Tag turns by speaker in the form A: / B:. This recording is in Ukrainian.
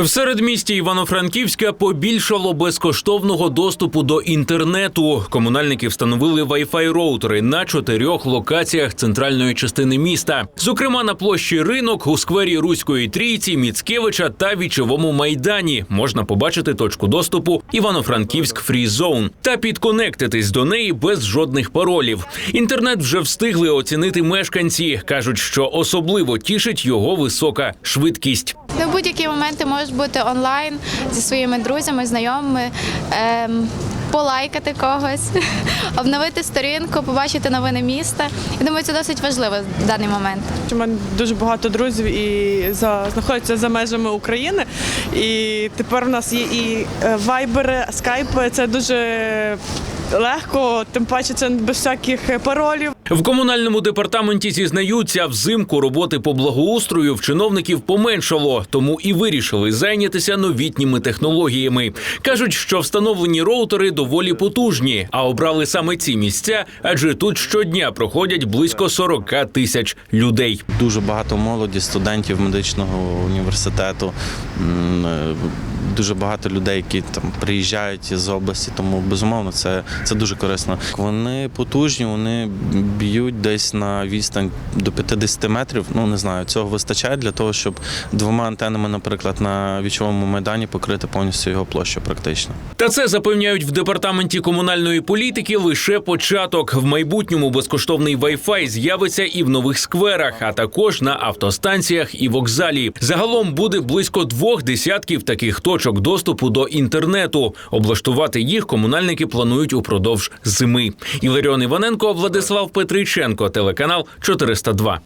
A: В середмісті Івано-Франківська побільшало безкоштовного доступу до інтернету. Комунальники встановили Wi-Fi роутери на чотирьох локаціях центральної частини міста, зокрема на площі ринок у сквері Руської трійці, Міцкевича та вічовому майдані. Можна побачити точку доступу Івано-Франківськ Фрізоун та підконектитись до неї без жодних паролів. Інтернет вже встигли оцінити мешканці. кажуть, що особливо тішить його висока швидкість.
B: Ну, в будь-які моменти можеш бути онлайн зі своїми друзями, знайомими, ем, полайкати когось, обновити сторінку, побачити новини міста. Я думаю, це досить важливо в даний момент.
C: У мене дуже багато друзів і за знаходяться за межами України. І тепер у нас є і е, вайбери, скайпи. Це дуже легко, тим паче це без всяких паролів.
A: В комунальному департаменті зізнаються, взимку роботи по благоустрою в чиновників поменшало, тому і вирішили зайнятися новітніми технологіями. кажуть, що встановлені роутери доволі потужні, а обрали саме ці місця, адже тут щодня проходять близько 40 тисяч людей.
D: Дуже багато молоді, студентів медичного університету, дуже багато людей, які там приїжджають з області, тому безумовно це, це дуже корисно. Вони потужні, вони б'ють десь на відстань до 50 метрів. Ну не знаю, цього вистачає для того, щоб двома антенами, наприклад, на вічовому майдані покрити повністю його площу практично.
A: Та це запевняють в департаменті комунальної політики лише початок. В майбутньому безкоштовний Wi-Fi з'явиться і в нових скверах, а також на автостанціях і вокзалі. Загалом буде близько двох десятків таких точок доступу до інтернету. Облаштувати їх комунальники планують упродовж зими. Іларіон Іваненко, Владислав Петриченко, телеканал 402.